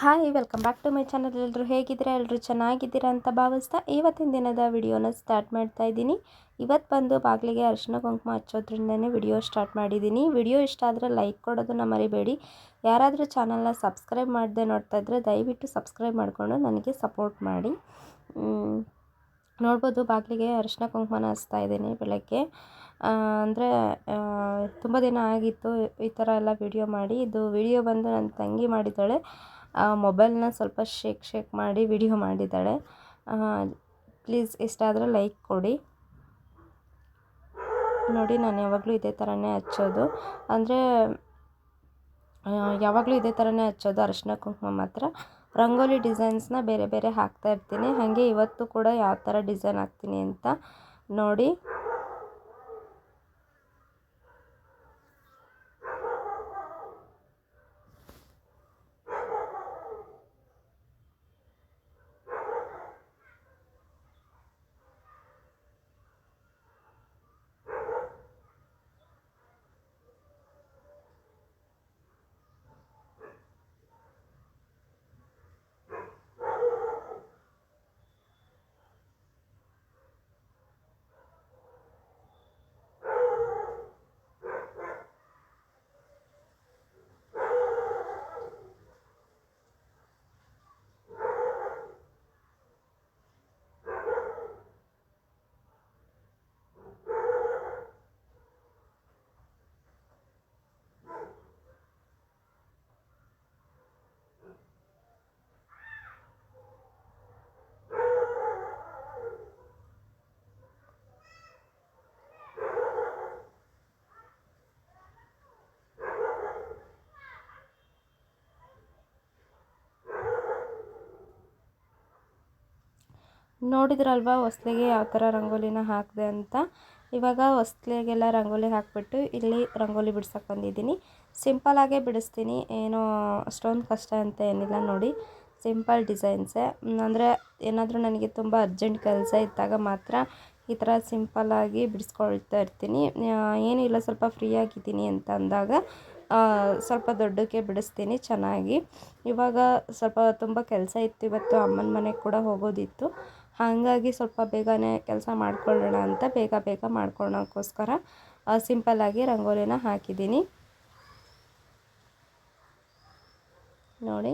Hi welcome back to my channel ಎಲ್ಲರೂ ಹೇಗಿದ್ದೀರಾ? ಎಲ್ಲರೂ ಚೆನ್ನಾಗಿದ್ದೀರಾ ಅಂತ ಭಾವಿಸ್ತಾ ಇವತ್ತಿನ ದಿನದ ವಿಡಿಯೋನ ಸ್ಟಾರ್ಟ್ ಮಾಡ್ತಾ ಇದ್ದೀನಿ. ಇವತ್ತು ಬಂದು ಬಾಗಿಲಿಗೆ ಅರಿಶಿನ ಕುಂಕುಮ ಹಚ್ಚೋದ್ರಿಂದನೇ ವಿಡಿಯೋ ಸ್ಟಾರ್ಟ್ ಮಾಡಿದ್ದೀನಿ. ವಿಡಿಯೋ ಇಷ್ಟ ಆದರೆ ಲೈಕ್ ಕೊಡೋದನ್ನು ಮರಿಬೇಡಿ. ಯಾರಾದರೂ ಚಾನಲ್ನ ಸಬ್ಸ್ಕ್ರೈಬ್ ಮಾಡದೆ ನೋಡ್ತಾ ಇದ್ದರೆ ದಯವಿಟ್ಟು ಸಬ್ಸ್ಕ್ರೈಬ್ ಮಾಡಿಕೊಂಡು ನನಗೆ ಸಪೋರ್ಟ್ ಮಾಡಿ. ನೋಡ್ಬೋದು ಬಾಗಿಲಿಗೆ ಅರಿಶಿನ ಕುಂಕುಮನ ಹಚ್ತಾ ಇದ್ದೀನಿ ಬೆಳಗ್ಗೆ. ಅಂದರೆ ತುಂಬ ದಿನ ಆಗಿತ್ತು ಈ ಥರ ಎಲ್ಲ ವಿಡಿಯೋ ಮಾಡಿ. ಇದು ವಿಡಿಯೋ ಬಂದು ನನ್ನ ತಂಗಿ ಮಾಡಿದ್ದಾಳೆ. ಮೊಬೈಲ್ನ ಸ್ವಲ್ಪ ಶೇಕ್ ಶೇಕ್ ಮಾಡಿ ವಿಡಿಯೋ ಮಾಡಿದ್ದಾಳೆ. ಪ್ಲೀಸ್ ಇಷ್ಟ ಆದರೆ ಲೈಕ್ ಕೊಡಿ. ನೋಡಿ, ನಾನು ಯಾವಾಗಲೂ ಇದೇ ಥರನೇ ಹಚ್ಚೋದು. ಅಂದರೆ ಯಾವಾಗಲೂ ಇದೇ ಥರನೇ ಹಚ್ಚೋದು ಅರಿಶಿನ ಕುಂಕುಮ ಮಾತ್ರ. ರಂಗೋಲಿ ಡಿಸೈನ್ಸ್ನ ಬೇರೆ ಬೇರೆ ಹಾಕ್ತಾ ಇರ್ತೀನಿ. ಹಾಗೆ ಇವತ್ತು ಕೂಡ ಯಾವ ಥರ ಡಿಸೈನ್ ಹಾಕ್ತೀನಿ ಅಂತ ನೋಡಿ. ನೋಡಿದ್ರಲ್ವಾ ಹೊಸ್ಲಿಗೆ ಯಾವ ಥರ ರಂಗೋಲಿನ ಹಾಕಿದೆ ಅಂತ? ಇವಾಗ ಹೊಸ್ಲಿಗೆಲ್ಲ ರಂಗೋಲಿ ಹಾಕಿಬಿಟ್ಟು ಇಲ್ಲಿ ರಂಗೋಲಿ ಬಿಡ್ಸಕ್ಕೆ ಬಂದಿದ್ದೀನಿ. ಸಿಂಪಲಾಗೇ ಬಿಡಿಸ್ತೀನಿ. ಏನು ಅಷ್ಟೊಂದು ಕಷ್ಟ ಅಂತ ಏನಿಲ್ಲ ನೋಡಿ. ಸಿಂಪಲ್ ಡಿಸೈನ್ಸೇ. ಅಂದರೆ ಏನಾದರೂ ನನಗೆ ತುಂಬ ಅರ್ಜೆಂಟ್ ಕೆಲಸ ಇದ್ದಾಗ ಮಾತ್ರ ಈ ಥರ ಸಿಂಪಲ್ಲಾಗಿ ಬಿಡಿಸ್ಕೊಳ್ತಾ ಇರ್ತೀನಿ. ಏನಿಲ್ಲ ಸ್ವಲ್ಪ ಫ್ರೀ ಆಗಿದ್ದೀನಿ ಅಂತ ಅಂದಾಗ ಸ್ವಲ್ಪ ದೊಡ್ಡಕ್ಕೆ ಬಿಡಿಸ್ತೀನಿ ಚೆನ್ನಾಗಿ. ಇವಾಗ ಸ್ವಲ್ಪ ತುಂಬ ಕೆಲಸ ಇತ್ತು. ಇವತ್ತು ಅಮ್ಮನ ಮನೆಗೆ ಕೂಡ ಹೋಗೋದಿತ್ತು. ಹಾಗಾಗಿ ಸ್ವಲ್ಪ ಬೇಗನೆ ಕೆಲಸ ಮಾಡ್ಕೊಳ್ಳೋಣ ಅಂತ ಬೇಗ ಬೇಗ ಮಾಡ್ಕೊಳ್ಳೋಕ್ಕೋಸ್ಕರ ಸಿಂಪಲ್ಲಾಗಿ ರಂಗೋಲಿನ ಹಾಕಿದ್ದೀನಿ. ನೋಡಿ.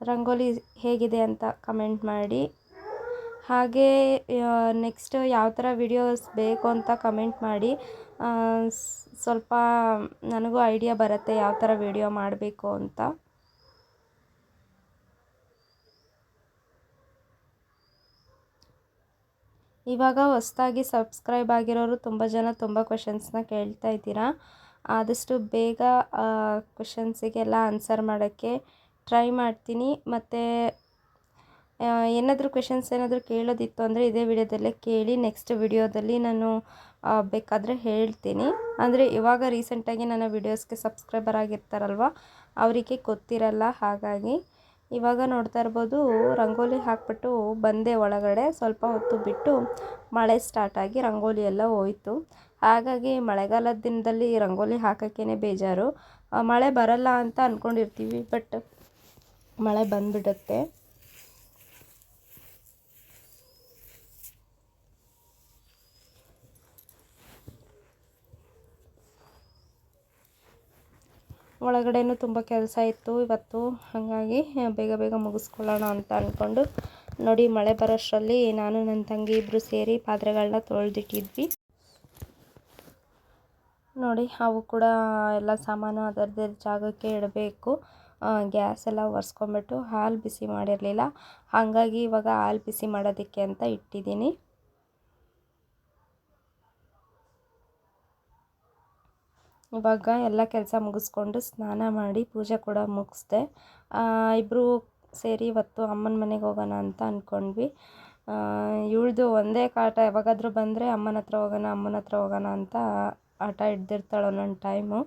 ರಂಗೋಲಿ ಹೇಗಿದೆ ಅಂತ ಕಮೆಂಟ್ ಮಾಡಿ. ಹಾಗೆ ನೆಕ್ಸ್ಟ್ ಯಾವ ಥರ ವಿಡಿಯೋಸ್ ಬೇಕು ಅಂತ ಕಮೆಂಟ್ ಮಾಡಿ ಸ್ವಲ್ಪ ನನಗೂ ಐಡಿಯಾ ಬರುತ್ತೆ ಯಾವ ಥರ ವಿಡಿಯೋ ಮಾಡಬೇಕು ಅಂತ. ಇವಾಗ ಹೊಸ್ದಾಗಿ ಸಬ್ಸ್ಕ್ರೈಬ್ ಆಗಿರೋರು ತುಂಬ ಜನ ತುಂಬ ಕ್ವೆಶನ್ಸ್ನ ಕೇಳ್ತಾ ಇದ್ದೀರಾ. ಆದಷ್ಟು ಬೇಗ ಕ್ವೆಶನ್ಸಿಗೆಲ್ಲ ಆನ್ಸರ್ ಮಾಡೋಕ್ಕೆ ಟ್ರೈ ಮಾಡ್ತೀನಿ. ಮತ್ತು ಏನಾದರೂ ಕ್ವೆಶನ್ಸ್ ಏನಾದರೂ ಕೇಳೋದಿತ್ತು ಅಂದರೆ ಇದೇ ವಿಡಿಯೋದಲ್ಲೇ ಕೇಳಿ ನೆಕ್ಸ್ಟ್ ವಿಡಿಯೋದಲ್ಲಿ ನಾನು ಬೇಕಾದರೆ ಹೇಳ್ತೀನಿ. ಅಂದರೆ ಇವಾಗ ರೀಸೆಂಟಾಗಿ ನನ್ನ ವಿಡಿಯೋಸ್ಗೆ ಸಬ್ಸ್ಕ್ರೈಬರ್ ಆಗಿರ್ತಾರಲ್ವ, ಅವರಿಗೆ ಗೊತ್ತಿರಲ್ಲ ಹಾಗಾಗಿ. ಇವಾಗ ನೋಡ್ತಾ ಇರ್ಬೋದು, ರಂಗೋಲಿ ಹಾಕ್ಬಿಟ್ಟು ಬಂದೆ ಒಳಗಡೆ, ಸ್ವಲ್ಪ ಹೊತ್ತು ಬಿಟ್ಟು ಮಳೆ ಸ್ಟಾರ್ಟ್ ಆಗಿ ರಂಗೋಲಿ ಎಲ್ಲ ಹೋಯಿತು. ಹಾಗಾಗಿ ಮಳೆಗಾಲದ ದಿನದಲ್ಲಿ ರಂಗೋಲಿ ಹಾಕೋಕ್ಕೇ ಬೇಜಾರು. ಮಳೆ ಬರಲ್ಲ ಅಂತ ಅಂದ್ಕೊಂಡಿರ್ತೀವಿ ಬಟ್ ಮಳೆ ಬಂದುಬಿಡುತ್ತೆ. ಒಳಗಡೆನೂ ತುಂಬ ಕೆಲಸ ಇತ್ತು ಇವತ್ತು. ಹಾಗಾಗಿ, ಬೇಗ ಬೇಗ ಮುಗಿಸ್ಕೊಳ್ಳೋಣ ಅಂತ ಅಂದ್ಕೊಂಡು ನೋಡಿ ಮಳೆ ಬರೋಷ್ಟರಲ್ಲಿ ನಾನು ನನ್ನ ತಂಗಿ ಇಬ್ಬರು ಸೇರಿ ಪಾತ್ರೆಗಳನ್ನ ತೊಳೆದಿಟ್ಟಿದ್ವಿ. ನೋಡಿ, ಅವು ಕೂಡ ಎಲ್ಲ ಸಾಮಾನು ಅದರದ್ದೇ ಜಾಗಕ್ಕೆ ಇಡಬೇಕು. ಗ್ಯಾಸ್ ಎಲ್ಲ ಒರೆಸ್ಕೊಂಬಿಟ್ಟು ಹಾಲು ಬಿಸಿ ಮಾಡಿರಲಿಲ್ಲ. ಹಾಗಾಗಿ ಇವಾಗ ಹಾಲು ಬಿಸಿ ಮಾಡೋದಕ್ಕೆ ಅಂತ ಇಟ್ಟಿದ್ದೀನಿ. ಇವಾಗ ಎಲ್ಲ ಕೆಲಸ ಮುಗಿಸ್ಕೊಂಡು ಸ್ನಾನ ಮಾಡಿ ಪೂಜೆ ಕೂಡ ಮುಗಿಸ್ದೆ. ಇಬ್ಬರೂ ಸೇರಿ ಇವತ್ತು ಅಮ್ಮನ ಮನೆಗೆ ಹೋಗೋಣ ಅಂತ ಅಂದ್ಕೊಂಡ್ವಿ ಇವಳ್ದು ಒಂದೇ ಕಾಟ, ಯಾವಾಗಾದರೂ ಬಂದರೆ ಅಮ್ಮನ ಹತ್ರ ಹೋಗೋಣ, ಅಮ್ಮನ ಹತ್ರ ಹೋಗೋಣ ಅಂತ ಆಟ ಹಿಡ್ದಿರ್ತಾಳೆ ಒಂದೊಂದು ಟೈಮು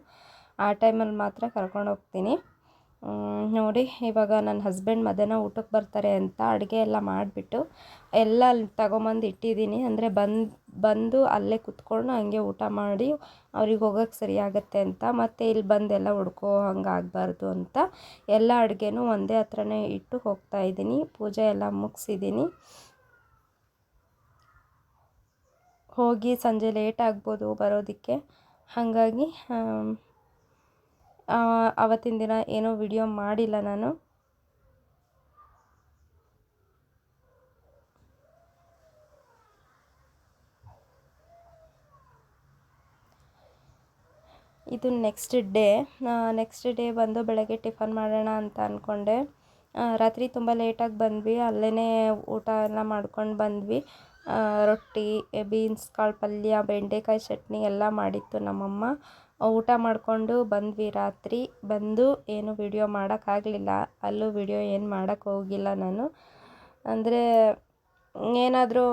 ಆ ಟೈಮಲ್ಲಿ ಮಾತ್ರ ಕರ್ಕೊಂಡು ಹೋಗ್ತೀನಿ. ನೋಡಿ, ಇವಾಗ ನನ್ನ ಹಸ್ಬೆಂಡ್ ಮಧ್ಯಾಹ್ನ ಊಟಕ್ಕೆ ಬರ್ತಾರೆ ಅಂತ ಅಡುಗೆ ಎಲ್ಲ ಮಾಡಿಬಿಟ್ಟು ಎಲ್ಲ ಅಲ್ಲಿ ತಗೊಂಬಂದು ಇಟ್ಟಿದ್ದೀನಿ. ಅಂದರೆ ಬಂದು ಬಂದು ಅಲ್ಲೇ ಕುತ್ಕೊಂಡು ಹಂಗೆ ಊಟ ಮಾಡಿ ಅವ್ರಿಗೆ ಹೋಗೋಕ್ಕೆ ಸರಿಯಾಗತ್ತೆ ಅಂತ. ಮತ್ತು ಇಲ್ಲಿ ಬಂದೆಲ್ಲ ಹುಡ್ಕೋ ಹಂಗೆ ಆಗಬಾರ್ದು ಅಂತ ಎಲ್ಲ ಅಡುಗೆನೂ ಒಂದೇ ಹತ್ರನೇ ಇಟ್ಟು ಹೋಗ್ತಾ ಇದ್ದೀನಿ. ಪೂಜೆ ಎಲ್ಲ ಮುಗಿಸಿದ್ದೀನಿ. ಹೋಗಿ ಸಂಜೆ ಲೇಟ್ ಆಗ್ಬೋದು ಬರೋದಕ್ಕೆ. ಹಾಗಾಗಿ ಆವತ್ತಿನ ದಿನ ಏನೂ ವಿಡಿಯೋ ಮಾಡಿಲ್ಲ ನಾನು. ಇದು ನೆಕ್ಸ್ಟ್ ಡೇ ನೆಕ್ಸ್ಟ್ ಡೇ ಬಂದು ಬೆಳಗ್ಗೆ ಟಿಫನ್ ಮಾಡೋಣ ಅಂತ ಅಂದ್ಕೊಂಡೆ ರಾತ್ರಿ ತುಂಬ ಲೇಟಾಗಿ ಬಂದ್ವಿ. ಅಲ್ಲೇ ಊಟ ಎಲ್ಲ ಮಾಡ್ಕೊಂಡು ಬಂದ್ವಿ. ರೊಟ್ಟಿ ಬೀನ್ಸ್ ಕಾಳು ಪಲ್ಯ, ಬೆಂಡೆಕಾಯಿ ಚಟ್ನಿ ಎಲ್ಲ ಮಾಡಿತ್ತು ನಮ್ಮಮ್ಮ. ಊಟ ಮಾಡಿಕೊಂಡು ಬಂದ್ವಿ ರಾತ್ರಿ. ಬಂದು ಏನು ವಿಡಿಯೋ ಮಾಡೋಕ್ಕಾಗಲಿಲ್ಲ ಅಲ್ಲೂ ವಿಡಿಯೋ ಏನು ಮಾಡೋಕ್ಕೆ ಹೋಗಿಲ್ಲ ನಾನು. ಅಂದರೆ ಏನಾದರೂ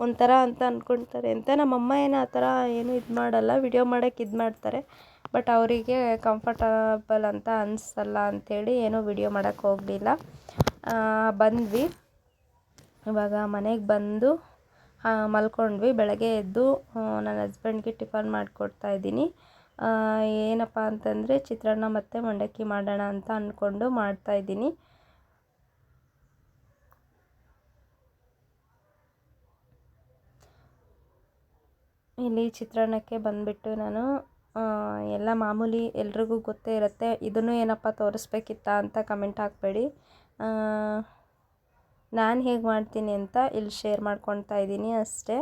ಒಂಥರ ಅಂತ ಅಂದ್ಕೊಳ್ತಾರೆ ಅಂತ ನಮ್ಮಮ್ಮ ಏನು ಆ ಥರ ಏನು ಇದು ಮಾಡಲ್ಲ. ವಿಡಿಯೋ ಮಾಡೋಕ್ಕೆ ಇದು ಮಾಡ್ತಾರೆ. ಬಟ್ ಅವರಿಗೆ ಕಂಫರ್ಟಬಲ್ ಅಂತ ಅನಿಸಲ್ಲ ಅಂಥೇಳಿ ಏನೂ ವಿಡಿಯೋ ಮಾಡೋಕ್ಕೆ ಹೋಗಲಿಲ್ಲ. ಬಂದ್ವಿ. ಇವಾಗ ಮನೆಗೆ ಬಂದು ಮಲ್ಕೊಂಡ್ವಿ. ಬೆಳಗ್ಗೆ ಎದ್ದು ನನ್ನ ಹಸ್ಬೆಂಡ್ಗೆ ಟಿಫನ್ ಮಾಡಿಕೊಡ್ತಾ ಇದ್ದೀನಿ. ಏನಪ್ಪ ಅಂತಂದರೆ, ಚಿತ್ರಾನ್ನ ಮತ್ತು ಮಂಡಕ್ಕಿ ಮಾಡೋಣ ಅಂತ ಅಂದ್ಕೊಂಡು ಮಾಡ್ತಾ ಇದ್ದೀನಿ. ಇಲ್ಲಿ ಚಿತ್ರಾನ್ನಕ್ಕೆ ಬಂದುಬಿಟ್ಟು ನಾನು ಎಲ್ಲ ಮಾಮೂಲಿ ಎಲ್ರಿಗೂ ಗೊತ್ತೇ ಇರುತ್ತೆ. ಇದನ್ನು ಏನಪ್ಪ ತೋರಿಸ್ಬೇಕಿತ್ತ ಅಂತ ಕಮೆಂಟ್ ಹಾಕಬೇಡಿ. ನಾನು ಹೇಗೆ ಮಾಡ್ತೀನಿ ಅಂತ ಇಲ್ಲಿ ಶೇರ್ ಮಾಡ್ಕೊಳ್ತಾ ಇದ್ದೀನಿ ಅಷ್ಟೇ.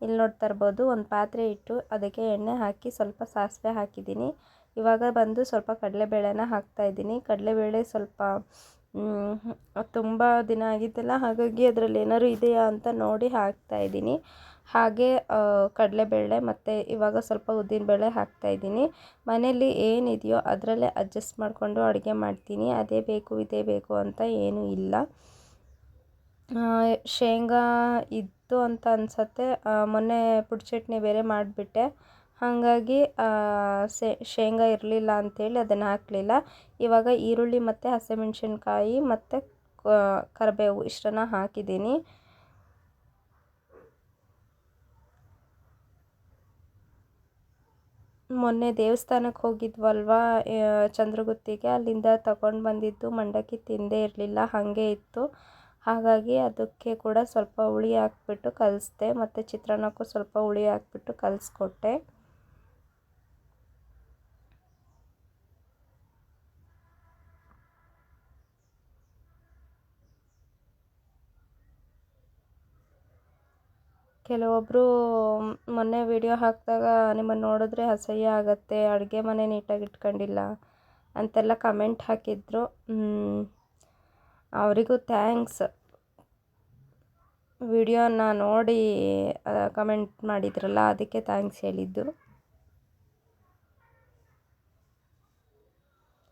ಇಲ್ಲಿ ನೋಡ್ತಾ ಇರ್ಬೋದು ಒಂದು ಪಾತ್ರೆ ಇಟ್ಟು ಅದಕ್ಕೆ ಎಣ್ಣೆ ಹಾಕಿ ಸ್ವಲ್ಪ ಸಾಸಿವೆ ಹಾಕಿದ್ದೀನಿ. ಇವಾಗ ಬಂದು ಸ್ವಲ್ಪ ಕಡಲೆಬೇಳೆನ ಹಾಕ್ತಾಯಿದ್ದೀನಿ ಕಡಲೆಬೇಳೆ ಸ್ವಲ್ಪ ತುಂಬ ದಿನ ಆಗಿದ್ದಲ್ಲ, ಹಾಗಾಗಿ ಅದರಲ್ಲಿ ಏನಾದ್ರು ಇದೆಯಾ ಅಂತ ನೋಡಿ ಹಾಕ್ತಾಯಿದ್ದೀನಿ ಹಾಗೆ ಕಡಲೆಬೇಳೆ ಮತ್ತು ಇವಾಗ ಸ್ವಲ್ಪ ಉದ್ದಿನಬೇಳೆ ಹಾಕ್ತಾಯಿದ್ದೀನಿ ಮನೆಯಲ್ಲಿ ಏನಿದೆಯೋ ಅದರಲ್ಲೇ ಅಡ್ಜಸ್ಟ್ ಮಾಡಿಕೊಂಡು ಅಡುಗೆ ಮಾಡ್ತೀನಿ. ಅದೇ ಬೇಕು, ಇದೇ ಬೇಕು ಅಂತ ಏನೂ ಇಲ್ಲ. ಶೇಂಗಾ ಇತ್ತು ಅಂತ ಅನ್ಸುತ್ತೆ. ಮೊನ್ನೆ ಪುಡಿ ಚಟ್ನಿ ಬೇರೆ ಮಾಡಿಬಿಟ್ಟೆ. ಹಾಗಾಗಿ ಶೇಂಗಾ ಇರಲಿಲ್ಲ ಅಂಥೇಳಿ ಅದನ್ನು ಹಾಕಲಿಲ್ಲ. ಇವಾಗ ಈರುಳ್ಳಿ ಮತ್ತು ಹಸಿಮೆಣ್ಸಿನ್ಕಾಯಿ ಮತ್ತು ಕರಿಬೇವು ಇಷ್ಟನ್ನು ಹಾಕಿದ್ದೀನಿ. ಮೊನ್ನೆ ದೇವಸ್ಥಾನಕ್ಕೆ ಹೋಗಿದ್ವಲ್ವಾ ಚಂದ್ರಗುತ್ತಿಗೆ. ಅಲ್ಲಿಂದ ತಗೊಂಡು ಬಂದಿದ್ದು ಮಂಡಕ್ಕಿ ತಿಂದೇ ಇರಲಿಲ್ಲ, ಹಾಗೆ ಇತ್ತು. ಹಾಗಾಗಿ ಅದಕ್ಕೆ ಕೂಡ ಸ್ವಲ್ಪ ಹುಳಿ ಹಾಕ್ಬಿಟ್ಟು ಕಲಿಸ್ದೆ, ಮತ್ತು ಚಿತ್ರಾನ್ನಕ್ಕೂ ಸ್ವಲ್ಪ ಹುಳಿ ಹಾಕ್ಬಿಟ್ಟು ಕಲಿಸ್ಕೊಟ್ಟೆ. ಕೆಲವೊಬ್ಬರು ಮೊನ್ನೆ ವಿಡಿಯೋ ಹಾಕಿದಾಗ, ನಿಮ್ಮನ್ನು ನೋಡಿದ್ರೆ ಅಸಹ್ಯ ಆಗುತ್ತೆ, ಅಡುಗೆ ಮನೆ ನೀಟಾಗಿ ಇಟ್ಕೊಂಡಿಲ್ಲ ಅಂತೆಲ್ಲ ಕಮೆಂಟ್ ಹಾಕಿದ್ರು. ಅವರಿಗೂ ಥ್ಯಾಂಕ್ಸ್. ವಿಡಿಯೋನ ನೋಡಿ ಕಮೆಂಟ್ ಮಾಡಿದ್ರಲ್ಲ, ಅದಕ್ಕೆ ಥ್ಯಾಂಕ್ಸ್ ಹೇಳಿದ್ದು.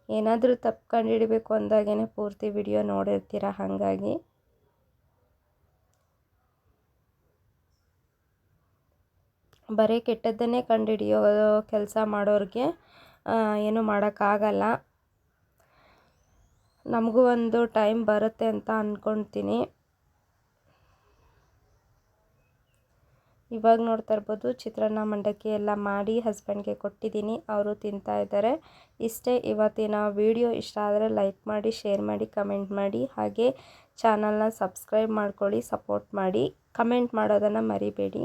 ಏನಾದರೂ ತಪ್ಪು ಕಂಡುಹಿಡಬೇಕು ಅಂದಾಗೇ ಪೂರ್ತಿ ವಿಡಿಯೋ ನೋಡಿರ್ತೀರ ಹಾಗಾಗಿ. ಬರೀ ಕೆಟ್ಟದ್ದನ್ನೇ ಕಂಡುಹಿಡಿಯೋ ಕೆಲಸ ಮಾಡೋರಿಗೆ ಏನು ಮಾಡೋಕ್ಕಾಗಲ್ಲ. ನಮಗೂ ಒಂದು ಟೈಮ್ ಬರುತ್ತೆ ಅಂತ ಅಂದ್ಕೊಳ್ತೀನಿ ಇವಾಗ ನೋಡ್ತಾ ಇರ್ಬೋದು, ಚಿತ್ರಾನ್ನ ಮಂಡಕ್ಕಿ ಎಲ್ಲ ಮಾಡಿ ಹಸ್ಬೆಂಡ್ಗೆ ಕೊಟ್ಟಿದ್ದೀನಿ. ಅವರು ತಿಂತಾ ಇದ್ದಾರೆ. ಇಷ್ಟೇ ಇವತ್ತಿನ ವಿಡಿಯೋ ಇಷ್ಟ ಆದರೆ ಲೈಕ್ ಮಾಡಿ ಶೇರ್ ಮಾಡಿ ಕಮೆಂಟ್ ಮಾಡಿ. ಹಾಗೆ ಚಾನಲ್ನ ಸಬ್ಸ್ಕ್ರೈಬ್ ಮಾಡ್ಕೊಳ್ಳಿ ಸಪೋರ್ಟ್ ಮಾಡಿ. ಕಮೆಂಟ್ ಮಾಡೋದನ್ನು ಮರಿಬೇಡಿ.